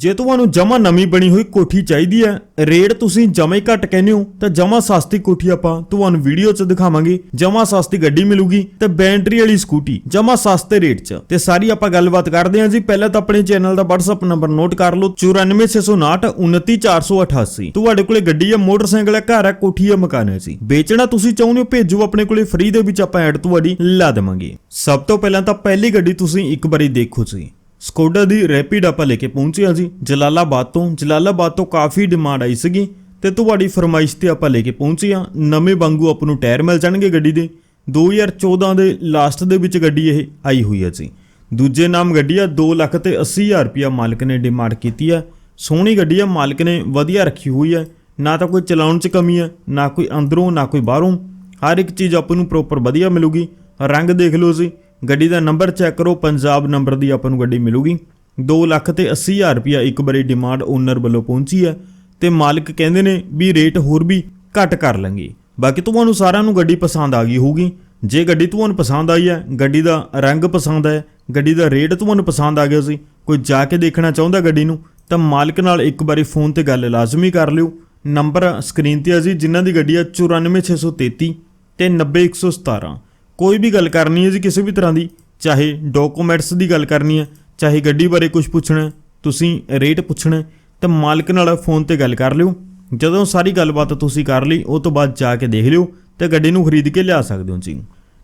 ਜੇ ਤੁਹਾਨੂੰ ਜਮਾ ਨਵੀਂ ਬਣੀ ਹੋਈ ਕੋਠੀ ਚਾਹੀਦੀ ਹੈ, ਰੇਟ ਤੁਸੀਂ ਜਮਾ ਹੀ ਘੱਟ ਕਹਿੰਦੇ ਹੋ, ਤਾਂ ਜਮਾ ਸਸਤੀ ਕੋਠੀ ਆਪਾਂ ਤੁਹਾਨੂੰ ਵੀਡੀਓ 'ਚ ਦਿਖਾਵਾਂਗੇ। ਜਮਾ ਸਸਤੀ ਗੱਡੀ ਮਿਲੂਗੀ ਤੇ ਬੈਟਰੀ ਵਾਲੀ ਸਕੂਟੀ ਜਮਾ ਸਸਤੇ ਰੇਟ 'ਚ। ਤੇ ਸਾਰੀ ਆਪਾਂ ਗੱਲਬਾਤ ਕਰਦੇ ਹਾਂ ਜੀ। ਪਹਿਲਾਂ ਤਾਂ ਆਪਣੇ ਚੈਨਲ ਦਾ WhatsApp ਨੰਬਰ ਨੋਟ ਕਰ ਲਓ 94659 29488 ਤੁਹਾਡੇ ਕੋਲੇ ਗੱਡੀ ਹੈ, ਮੋਟਰਸਾਈਕਲ ਹੈ, ਘਰ ਹੈ, ਕੋਠੀ ਹੈ, ਮਕਾਨ ਹੈ ਜੀ। ਵੇਚਣਾ ਤੁਸੀਂ ਚਾਹੁੰਦੇ ਹੋ, ਭੇਜੋ ਆਪਣੇ ਕੋਲੇ ਫ੍ਰੀ ਦੇ ਵਿੱਚ ਆਪਾਂ ਐਡ ਤੁਹਾਡੀ ਲਾ ਦੇਵਾਂਗੇ। ਸਭ ਤੋਂ ਪਹਿਲਾਂ ਤਾਂ ਪਹਿਲੀ ਗੱਡੀ ਤੁਸੀਂ ਇੱਕ ਵਾਰੀ ਦੇਖੋ ਜੀ। ਸਕੋਡਾ ਦੀ ਰੈਪਿਡ ਆਪਾਂ ਲੈ ਕੇ ਪਹੁੰਚੇ ਹਾਂ ਜੀ। ਜਲਾਲਾਬਾਦ ਤੋਂ। ਜਲਾਲਾਬਾਦ ਤੋਂ ਕਾਫੀ ਡਿਮਾਂਡ ਆਈ ਸੀਗੀ ਤੇ ਤੁਹਾਡੀ ਫਰਮਾਇਸ਼ ਤੇ ਆਪਾਂ ਲੈ ਕੇ ਪਹੁੰਚੇ ਹਾਂ। ਨਵੇਂ ਵਾਂਗੂ ਆਪ ਨੂੰ ਟਾਇਰ ਮਿਲ ਜਾਣਗੇ ਗੱਡੀ ਦੇ। 2014 ਦੇ ਲਾਸਟ ਦੇ ਵਿੱਚ ਗੱਡੀ ਇਹ ਆਈ ਹੋਈ ਹੈ ਜੀ। ਦੂਜੇ ਨਾਮ ਗੱਡੀ ਆ 2 ਲੱਖ ਤੇ 80 ਹਜ਼ਾਰ ਰੁਪਿਆ ਮਾਲਕ ਨੇ ਡਿਮਾਂਡ ਕੀਤੀ ਹੈ। ਸੋਹਣੀ ਗੱਡੀ ਆ, ਮਾਲਕ ਨੇ ਵਧੀਆ ਰੱਖੀ ਹੋਈ ਹੈ। ਨਾ ਤਾਂ ਕੋਈ ਚਲਾਉਣ 'ਚ ਕਮੀ ਹੈ, ਨਾ ਕੋਈ ਅੰਦਰੋਂ, ਨਾ ਕੋਈ ਬਾਹਰੋਂ। ਹਰ ਇੱਕ ਚੀਜ਼ ਆਪਾਂ ਨੂੰ ਪ੍ਰੋਪਰ ਵਧੀਆ ਮਿਲੂਗੀ। ਰੰਗ ਦੇਖ ਲਓ ਜੀ। ਗੱਡੀ ਦਾ ਨੰਬਰ ਚੈੱਕ ਕਰੋ, ਪੰਜਾਬ ਨੰਬਰ ਦੀ ਆਪਾਂ ਨੂੰ ਗੱਡੀ ਮਿਲੂਗੀ। 2 ਲੱਖ ਤੇ 80 ਹਜ਼ਾਰ ਰੁਪਿਆ ਇੱਕ ਵਾਰੀ ਡਿਮਾਂਡ ਓਨਰ ਵੱਲੋਂ ਪਹੁੰਚੀ ਹੈ ਤੇ ਮਾਲਕ ਕਹਿੰਦੇ ਨੇ ਵੀ ਰੇਟ ਹੋਰ ਵੀ ਘੱਟ ਕਰ ਲਾਂਗੇ। ਬਾਕੀ ਤੁਹਾਨੂੰ ਸਾਰਿਆਂ ਨੂੰ ਗੱਡੀ ਪਸੰਦ ਆ ਗਈ ਹੋਊਗੀ। ਜੇ ਗੱਡੀ ਤੁਹਾਨੂੰ ਪਸੰਦ ਆਈ ਹੈ, ਗੱਡੀ ਦਾ ਰੰਗ ਪਸੰਦ ਹੈ, ਗੱਡੀ ਦਾ ਰੇਟ ਤੁਹਾਨੂੰ ਪਸੰਦ ਆ ਗਿਆ ਸੀ, ਕੋਈ ਜਾ ਕੇ ਦੇਖਣਾ ਚਾਹੁੰਦਾ ਗੱਡੀ ਨੂੰ, ਤਾਂ ਮਾਲਕ ਨਾਲ ਇੱਕ ਵਾਰੀ ਫੋਨ ਤੇ ਗੱਲ ਲਾਜ਼ਮੀ ਕਰ ਲਿਓ। ਨੰਬਰ ਸਕਰੀਨ ਤੇ ਆ ਜੀ, ਜਿਨ੍ਹਾਂ ਦੀ ਗੱਡੀ ਆ 94633 ਤੇ 90117 ਕੋਈ ਵੀ ਗੱਲ ਕਰਨੀ ਹੈ ਜੀ ਕਿਸੇ ਵੀ ਤਰ੍ਹਾਂ ਦੀ, ਚਾਹੇ ਡਾਕੂਮੈਂਟਸ ਦੀ ਗੱਲ ਕਰਨੀ ਹੈ, ਚਾਹੇ ਗੱਡੀ ਬਾਰੇ ਕੁਝ ਪੁੱਛਣਾ ਤੁਸੀਂ ਰੇਟ ਪੁੱਛਣਾ ਤਾਂ ਮਾਲਕ ਨਾਲ ਫੋਨ ਤੇ ਗੱਲ ਕਰ ਲਿਓ। ਜਦੋਂ ਸਾਰੀ ਗੱਲਬਾਤ ਤੁਸੀਂ ਕਰ ਲਈ, ਉਹ ਤੋਂ ਬਾਅਦ ਜਾ ਕੇ ਦੇਖ ਲਿਓ ਤੇ ਗੱਡੀ ਨੂੰ ਖਰੀਦ ਕੇ ਲਿਆ ਸਕਦੇ ਹੋ ਜੀ।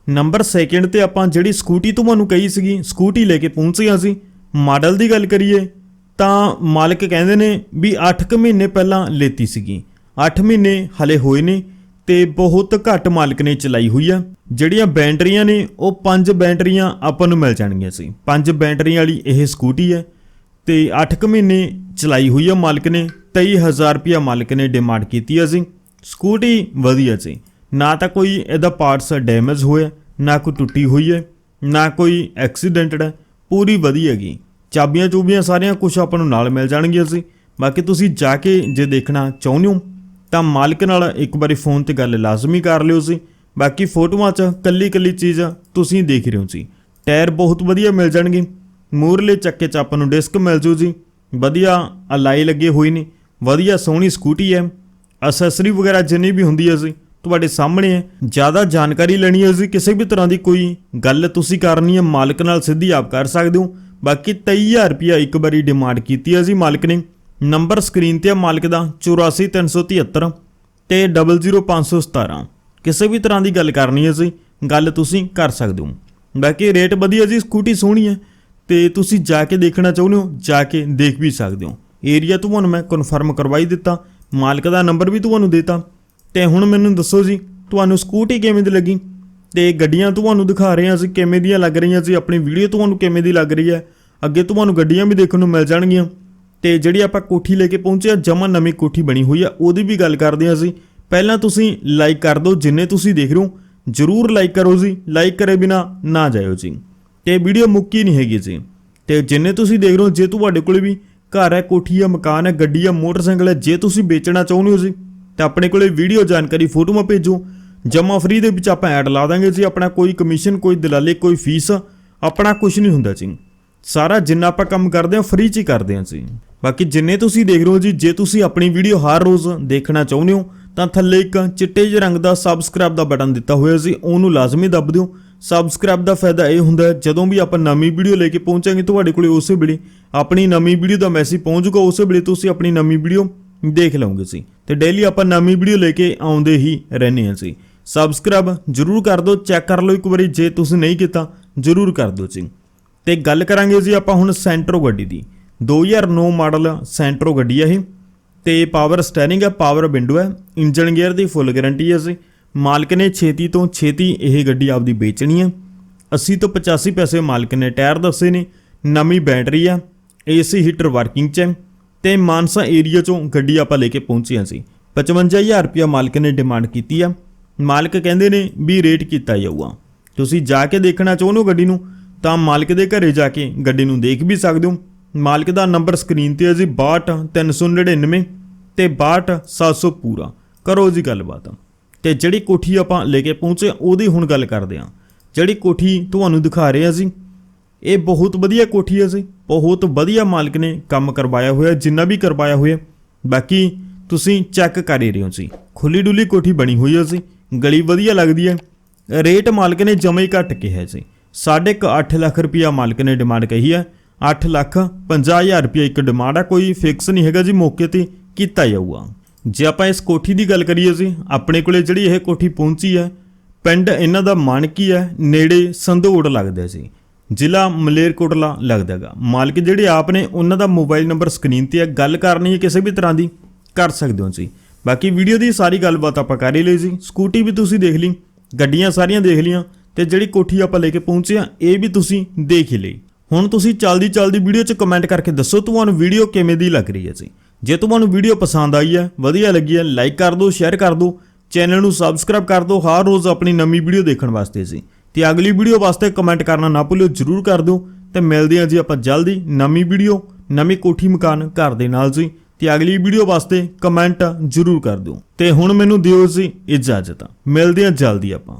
ਨੰਬਰ ਸੈਕਿੰਡ ਤੇ ਆਪਾਂ ਜਿਹੜੀ ਸਕੂਟੀ ਤੁਹਾਨੂੰ ਕਹੀ ਸੀਗੀ ਸਕੂਟੀ ਲੈ ਕੇ ਪਹੁੰਚੇ ਹਾਂ ਅਸੀਂ ਮਾਡਲ ਦੀ ਗੱਲ ਕਰੀਏ, ਤਾਂ ਮਾਲਕ ਕਹਿੰਦੇ ਨੇ ਵੀ 8 ਮਹੀਨੇ ਪਹਿਲਾਂ ਲੇਤੀ ਸੀਗੀ। 8 ਮਹੀਨੇ ਹਲੇ ਹੋਏ ਨੇ ਤੇ ਬਹੁਤ ਘੱਟ ਮਾਲਕ ਨੇ ਚਲਾਈ ਹੋਈ ਆ। ਜਿਹੜੀਆਂ ਬੈਟਰੀਆਂ ਨੇ, ਉਹ ਪੰਜ ਬੈਟਰੀਆਂ ਆਪਾਂ ਨੂੰ ਮਿਲ ਜਾਣਗੀਆਂ ਸੀ। ਪੰਜ ਬੈਟਰੀਆਂ ਵਾਲੀ ਇਹ ਸਕੂਟੀ ਹੈ ਤੇ 8 ਮਹੀਨੇ ਚਲਾਈ ਹੋਈ ਆ ਮਾਲਕ ਨੇ 23000 ਰੁਪਿਆ ਮਾਲਕ ਨੇ ਡਿਮਾਂਡ ਕੀਤੀ ਆ ਸੀ ਸਕੂਟੀ ਵਧੀਆ ਸੀ ਨਾ ਤਾਂ ਕੋਈ ਇਹਦਾ ਪਾਰਟਸ ਡੈਮੇਜ ਹੋਇਆ ਨਾ ਕੋਈ ਟੁੱਟੀ ਹੋਈ ਹੈ ਨਾ ਕੋਈ ਐਕਸੀਡੈਂਟਡ ਹੈ ਪੂਰੀ ਵਧੀਆ ਹੈਗੀ। ਚਾਬੀਆਂ ਚੂਬੀਆਂ ਸਾਰੀਆਂ ਕੁਝ ਆਪਾਂ ਨੂੰ ਨਾਲ ਮਿਲ ਜਾਣਗੀਆਂ ਸੀ ਬਾਕੀ ਤੁਸੀਂ ਜਾ ਕੇ ਜੇ ਦੇਖਣਾ ਚਾਹੁੰਦੇ ਹੋ ਤਾਂ ਮਾਲਕ ਨਾਲ ਇੱਕ ਵਾਰੀ ਫੋਨ ਤੇ ਗੱਲ ਲਾਜ਼ਮੀ ਕਰ ਲਿਓ ਜੀ। ਬਾਕੀ ਫੋਟੋਆਂ 'ਚ ਕੱਲੀ ਕੱਲੀ ਚੀਜ਼ ਤੁਸੀਂ ਦੇਖ ਰਹੇ ਹੋ ਜੀ। ਟਾਇਰ ਬਹੁਤ ਵਧੀਆ ਮਿਲ ਜਾਣਗੇ। ਮੂਰਲੇ ਚੱਕੇ 'ਚ ਆਪਾਂ ਨੂੰ ਡਿਸਕ ਮਿਲ ਜੂ ਜੀ। ਵਧੀਆ ਅਲਾਈ ਲੱਗੇ ਹੋਏ ਨੇ। ਵਧੀਆ ਸੋਹਣੀ ਸਕੂਟੀ ਹੈ। ਅਸੈਸਰੀ ਵਗੈਰਾ ਜਿੰਨੀ ਵੀ ਹੁੰਦੀ ਹੈ ਜੀ, ਤੁਹਾਡੇ ਸਾਹਮਣੇ ਹੈ। ਜ਼ਿਆਦਾ ਜਾਣਕਾਰੀ ਲੈਣੀ ਹੈ ਜੀ, ਕਿਸੇ ਵੀ ਤਰ੍ਹਾਂ ਦੀ ਕੋਈ ਗੱਲ ਤੁਸੀਂ ਕਰਨੀ ਹੈ, ਮਾਲਕ ਨਾਲ ਸਿੱਧੀ ਆਪ ਕਰ ਸਕਦੇ ਹੋ। ਬਾਕੀ 23000 ਰੁਪਿਆ ਇੱਕ ਵਾਰੀ ਡਿਮਾਂਡ ਕੀਤੀ ਹੈ ਜੀ ਮਾਲਕ ਨੇ। ਨੰਬਰ ਸਕਰੀਨ ਤੇ ਆ ਮਾਲਕ ਦਾ 84373 ਤੇ 00517 ਕਿਸੇ ਵੀ ਤਰ੍ਹਾਂ ਦੀ ਗੱਲ ਕਰਨੀ ਹੈ ਜੀ, ਗੱਲ ਤੁਸੀਂ ਕਰ ਸਕਦੇ ਹੋ। ਬਾਕੀ ਰੇਟ ਵਧੀਆ ਜੀ, ਸਕੂਟੀ ਸੋਹਣੀ ਹੈ ਤੇ ਤੁਸੀਂ ਜਾ ਕੇ ਦੇਖਣਾ ਚਾਹੁੰਦੇ ਹੋ, ਜਾ ਕੇ ਦੇਖ ਵੀ ਸਕਦੇ ਹੋ। ਏਰੀਆ ਤੁਹਾਨੂੰ ਮੈਂ ਕਨਫਰਮ ਕਰਵਾਈ ਦਿੱਤਾ, ਮਾਲਕ ਦਾ ਨੰਬਰ ਵੀ ਤੁਹਾਨੂੰ ਦਿੱਤਾ। ਤੇ ਹੁਣ ਮੈਨੂੰ ਦੱਸੋ ਜੀ, ਤੁਹਾਨੂੰ ਸਕੂਟੀ ਕਿਵੇਂ ਦੀ ਲੱਗੀ? ਤੇ ਗੱਡੀਆਂ ਤੁਹਾਨੂੰ ਦਿਖਾ ਰਹੇ ਹਾਂ ਅਸੀਂ ਕਿਵੇਂ ਦੀਆਂ ਲੱਗ ਰਹੀਆਂ ਸੀ ਆਪਣੀ ਵੀਡੀਓ ਤੁਹਾਨੂੰ ਕਿਵੇਂ ਦੀ ਲੱਗ ਰਹੀ ਹੈ? ਅੱਗੇ ਤੁਹਾਨੂੰ ਗੱਡੀਆਂ ਵੀ ਦੇਖਣ ਨੂੰ ਮਿਲ ਜਾਣਗੀਆਂ। ਤੇ ਜਿਹੜੀ ਆਪਾਂ ਕੋਠੀ ਲੈ ਕੇ ਪਹੁੰਚੇ ਆ, ਜਮਾ ਨਵੀਂ ਕੋਠੀ ਬਣੀ ਹੋਈ ਆ, ਉਹਦੀ ਵੀ ਗੱਲ ਕਰਦੇ ਹਾਂ ਅਸੀਂ। ਪਹਿਲਾਂ ਤੁਸੀਂ ਲਾਈਕ ਕਰ ਦਿਓ, ਜਿੰਨੇ ਤੁਸੀਂ ਦੇਖ ਰਹੇ ਹੋ, ਜਰੂਰ ਲਾਈਕ ਕਰੋ ਜੀ। ਲਾਈਕ ਕਰੇ ਬਿਨਾ ਨਾ ਜਾਇਓ ਜੀ। ਤੇ ਵੀਡੀਓ ਮੁੱਕੀ ਨਹੀਂ ਹੈਗੀ ਜੀ। ਤੇ ਜਿੰਨੇ ਤੁਸੀਂ ਦੇਖ ਰਹੇ ਹੋ, ਜੇ ਤੁਹਾਡੇ ਕੋਲ ਵੀ ਘਰ ਹੈ, ਕੋਠੀ ਹੈ, ਮਕਾਨ ਹੈ, ਗੱਡੀ ਹੈ, ਮੋਟਰਸਾਈਕਲ ਹੈ, ਜੇ ਤੁਸੀਂ ਵੇਚਣਾ ਚਾਹੁੰਦੇ ਹੋ ਜੀ, ਤਾਂ ਆਪਣੇ ਕੋਲੇ ਵੀਡੀਓ ਜਾਣਕਾਰੀ ਫੋਟੋਆਂ ਭੇਜੋ। ਜਮਾ ਫ੍ਰੀ ਦੇ ਵਿੱਚ ਆਪਾਂ ਐਡ ਲਾ ਦਾਂਗੇ ਜੀ, ਆਪਣਾ ਕੋਈ ਕਮਿਸ਼ਨ ਕੋਈ ਦਲਾਲੀ, ਕੋਈ ਫੀਸ ਆਪਣਾ ਕੁਝ ਨਹੀਂ ਹੁੰਦਾ ਜੀ। ਸਾਰਾ ਜਿੰਨਾ ਆਪਾਂ ਕੰਮ ਕਰਦੇ ਹਾਂ ਫ੍ਰੀ ਚ ਹੀ ਕਰਦੇ ਹਾਂ ਜੀ। ਬਾਕੀ ਜਿੰਨੇ ਤੁਸੀਂ ਦੇਖ ਰਹੇ ਹੋ ਜੀ, ਜੇ ਤੁਸੀਂ ਆਪਣੀ ਵੀਡੀਓ ਹਰ ਰੋਜ਼ ਦੇਖਣਾ ਚਾਹੁੰਦੇ ਹੋ, ਤਾਂ ਥੱਲੇ ਇੱਕ ਚਿੱਟੇ ਜਿਹੇ ਰੰਗ ਦਾ ਸਬਸਕ੍ਰਾਈਬ ਦਾ ਬਟਨ ਦਿੱਤਾ ਹੋਇਆ ਸੀ, ਉਹਨੂੰ ਲਾਜ਼ਮੀ ਦੱਬ ਦਿਓ। ਸਬਸਕ੍ਰਾਈਬ ਦਾ ਫਾਇਦਾ ਇਹ ਹੁੰਦਾ ਜਦੋਂ ਵੀ ਆਪਾਂ ਨਵੀਂ ਵੀਡੀਓ ਲੈ ਕੇ ਪਹੁੰਚਾਂਗੇ ਤੁਹਾਡੇ ਕੋਲੇ ਉਸੇ ਵੇਲੇ ਆਪਣੀ ਨਵੀਂ ਵੀਡੀਓ ਦਾ ਮੈਸੇਜ ਪਹੁੰਚੂਗਾ ਉਸੇ ਵੇਲੇ ਤੁਸੀਂ ਆਪਣੀ ਨਵੀਂ ਵੀਡੀਓ ਦੇਖ ਲਓਗੇ ਸੀ ਤੇ ਡੇਲੀ ਆਪਾਂ ਨਵੀਂ ਵੀਡੀਓ ਲੈ ਕੇ ਆਉਂਦੇ ਹੀ ਰਹਿੰਦੇ ਹਾਂ ਸੀ ਸਬਸਕ੍ਰਾਈਬ ਜਰੂਰ ਕਰ ਦਿਓ ਚੈੱਕ ਕਰ ਲਓ ਇੱਕ ਵਾਰੀ, ਜੇ ਤੁਸੀਂ ਨਹੀਂ ਕੀਤਾ, ਜਰੂਰ ਕਰ ਦਿਓ ਜੀ। ਤੇ ਗੱਲ ਕਰਾਂਗੇ ਜੀ ਆਪਾਂ ਹੁਣ ਸੈਂਟਰੋ ਗੱਡੀ ਦੀ। 2009 ਮਾਡਲ ਸੈਂਟਰੋ ਗੱਡੀ ਹੈ ਇਹ। ਤੇ ਪਾਵਰ ਸਟੀਅਰਿੰਗ ਹੈ ਪਾਵਰ ਵਿੰਡੋ ਹੈ ਇੰਜਨ ਗੇਅਰ ਦੀ ਫੁੱਲ ਗਾਰੰਟੀ ਹੈ ਜੀ ਮਾਲਕ ਨੇ ਛੇਤੀ ਤੋਂ ਛੇਤੀ ਇਹ ਗੱਡੀ ਆਪਦੀ ਵੇਚਣੀ ਹੈ 80 ਤੋਂ 85 ਪੈਸੇ ਮਾਲਕ ਨੇ ਟਾਇਰ ਦੱਸੇ ਨੇ। ਨਵੀਂ ਬੈਟਰੀ ਆ, ਏਸੀ ਹੀਟਰ ਵਰਕਿੰਗ 'ਚ ਹੈ ਤੇ ਮਾਨਸਾ ਏਰੀਆ 'ਚੋਂ ਗੱਡੀ ਆਪਾਂ ਲੈ ਕੇ ਪਹੁੰਚੇ ਹਾਂ ਸੀ 55000 ਰੁਪਇਆ ਮਾਲਕ ਨੇ ਡਿਮਾਂਡ ਕੀਤੀ ਆ। ਮਾਲਕ ਕਹਿੰਦੇ ਨੇ ਵੀ ਰੇਟ ਕੀਤਾ ਜਾਊਗਾ। ਤੁਸੀਂ ਜਾ ਕੇ ਦੇਖਣਾ ਚਾਹੁੰਦੇ ਹੋ ਗੱਡੀ ਨੂੰ, ਤਾਂ ਮਾਲਕ ਦੇ ਘਰੇ ਜਾ ਕੇ ਗੱਡੀ ਨੂੰ ਦੇਖ ਵੀ ਸਕਦੇ ਹੋ। ਮਾਲਕ ਦਾ ਨੰਬਰ ਸਕਰੀਨ ਤੇ ਹੈ ਜੀ 62399 ਤੇ 62700 ਪੂਰਾ। ਕਰੋ ਜੀ ਗੱਲਬਾਤ। ਤੇ ਜਿਹੜੀ ਕੋਠੀ ਆਪਾਂ ਲੈ ਕੇ ਪਹੁੰਚੇ, ਉਹਦੀ ਹੁਣ ਗੱਲ ਕਰਦੇ ਹਾਂ। ਜਿਹੜੀ ਕੋਠੀ ਤੁਹਾਨੂੰ ਦਿਖਾ ਰਹੇ ਹਾਂ ਜੀ, ਇਹ ਬਹੁਤ ਵਧੀਆ ਕੋਠੀ ਹੈ ਜੀ। ਬਹੁਤ ਵਧੀਆ ਮਾਲਕ ਨੇ ਕੰਮ ਕਰਵਾਇਆ ਹੋਇਆ, ਜਿੰਨਾ ਵੀ ਕਰਵਾਇਆ ਹੋਇਆ। ਬਾਕੀ ਤੁਸੀਂ ਚੈੱਕ ਕਰ ਹੀ ਰਹੇ ਹੋ ਜੀ। ਖੁੱਲੀ ਡੁੱਲੀ ਕੋਠੀ ਬਣੀ ਹੋਈ ਹੈ ਜੀ। ਗਲੀ ਵਧੀਆ ਲੱਗਦੀ ਹੈ। ਰੇਟ ਮਾਲਕ ਨੇ ਜਮਾ ਹੀ ਘੱਟ ਕਿਹਾ ਜੀ। ਸਾਢੇ ਕੁ ਅੱਠ ਲੱਖ ਰੁਪਇਆ ਮਾਲਕ ਨੇ ਡਿਮਾਂਡ ਕਹੀ ਹੈ। 8 ਲੱਖ 50000 ਰੁਪਇਆ ਇੱਕ ਡਿਮਾਂਡ ਹੈ ਕੋਈ ਫਿਕਸ ਨਹੀਂ ਹੈਗਾ ਜੀ, ਮੌਕੇ ਤੇ ਕੀਤਾ ਜਾਊਗਾ। ਜੇ ਆਪਾਂ ਇਸ ਕੋਠੀ ਦੀ ਗੱਲ ਕਰੀਏ ਜੀ, ਆਪਣੇ ਕੋਲੇ ਜਿਹੜੀ ਇਹ ਕੋਠੀ ਪਹੁੰਚੀ ਹੈ, ਪਿੰਡ ਇਹਨਾਂ ਦਾ ਮਾਨਕੀ ਹੈ, ਨੇੜੇ ਸੰਧੋੜ ਲੱਗਦਾ ਸੀ ਜ਼ਿਲ੍ਹਾ ਮਲੇਰਕੋਟਲਾ ਲੱਗਦਾਗਾ ਮਾਲਕ ਜਿਹੜੇ ਆਪ ਨੇ, ਉਹਨਾਂ ਦਾ ਮੋਬਾਈਲ ਨੰਬਰ ਸਕਰੀਨ ਤੇ ਹੈ। ਗੱਲ ਕਰਨੀ ਹੈ ਕਿਸੇ ਵੀ ਤਰ੍ਹਾਂ ਦੀ, ਕਰ ਸਕਦੇ ਹੋ ਜੀ। ਬਾਕੀ ਵੀਡੀਓ ਦੀ ਸਾਰੀ ਗੱਲਬਾਤ ਆਪਾਂ ਕਰ ਹੀ ਲਈ ਜੀ। ਸਕੂਟੀ ਵੀ ਤੁਸੀਂ ਦੇਖ ਲਈ, ਗੱਡੀਆਂ ਸਾਰੀਆਂ ਦੇਖ ਲਈਆਂ, ਤੇ ਜਿਹੜੀ ਕੋਠੀ ਆਪਾਂ ਲੈ ਕੇ ਪਹੁੰਚੇ ਆ ਇਹ ਵੀ ਤੁਸੀਂ ਦੇਖ ਹੀ ਲਈ। ਹੁਣ ਤੁਸੀਂ ਚਲਦੀ ਚਲਦੀ ਵੀਡੀਓ 'ਚ ਕਮੈਂਟ ਕਰਕੇ ਦੱਸੋ ਤੁਹਾਨੂੰ ਵੀਡੀਓ ਕਿਵੇਂ ਦੀ ਲੱਗ ਰਹੀ ਹੈ ਜੀ। ਜੇ ਤੁਹਾਨੂੰ ਵੀਡੀਓ ਪਸੰਦ ਆਈ ਹੈ, ਵਧੀਆ ਲੱਗੀ ਹੈ ਲਾਈਕ ਕਰ ਦਿਓ ਸ਼ੇਅਰ ਕਰ ਦਿਓ ਚੈਨਲ ਨੂੰ ਸਬਸਕ੍ਰਾਈਬ ਕਰ ਦਿਓ, ਹਰ ਰੋਜ਼ ਆਪਣੀ ਨਵੀਂ ਵੀਡੀਓ ਦੇਖਣ ਵਾਸਤੇ ਜੀ। ਤੇ ਅਗਲੀ ਵੀਡੀਓ ਵਾਸਤੇ ਕਮੈਂਟ ਕਰਨਾ ਨਾ ਭੁੱਲਿਓ, ਜਰੂਰ ਕਰ ਦਿਓ। ਤੇ ਮਿਲਦੇ ਹਾਂ ਜੀ ਆਪਾਂ ਜਲਦੀ ਨਵੀਂ ਵੀਡੀਓ, ਨਵੀਂ ਕੋਠੀ ਮਕਾਨ ਘਰ ਦੇ ਨਾਲ ਜੀ। ਤੇ ਅਗਲੀ ਵੀਡੀਓ ਵਾਸਤੇ ਕਮੈਂਟ ਜਰੂਰ ਕਰ ਦਿਓ। ਤੇ ਹੁਣ ਮੈਨੂੰ ਦਿਓ ਜੀ ਇਜਾਜ਼ਤ। ਮਿਲਦੇ ਹਾਂ ਜਲਦੀ ਆਪਾਂ।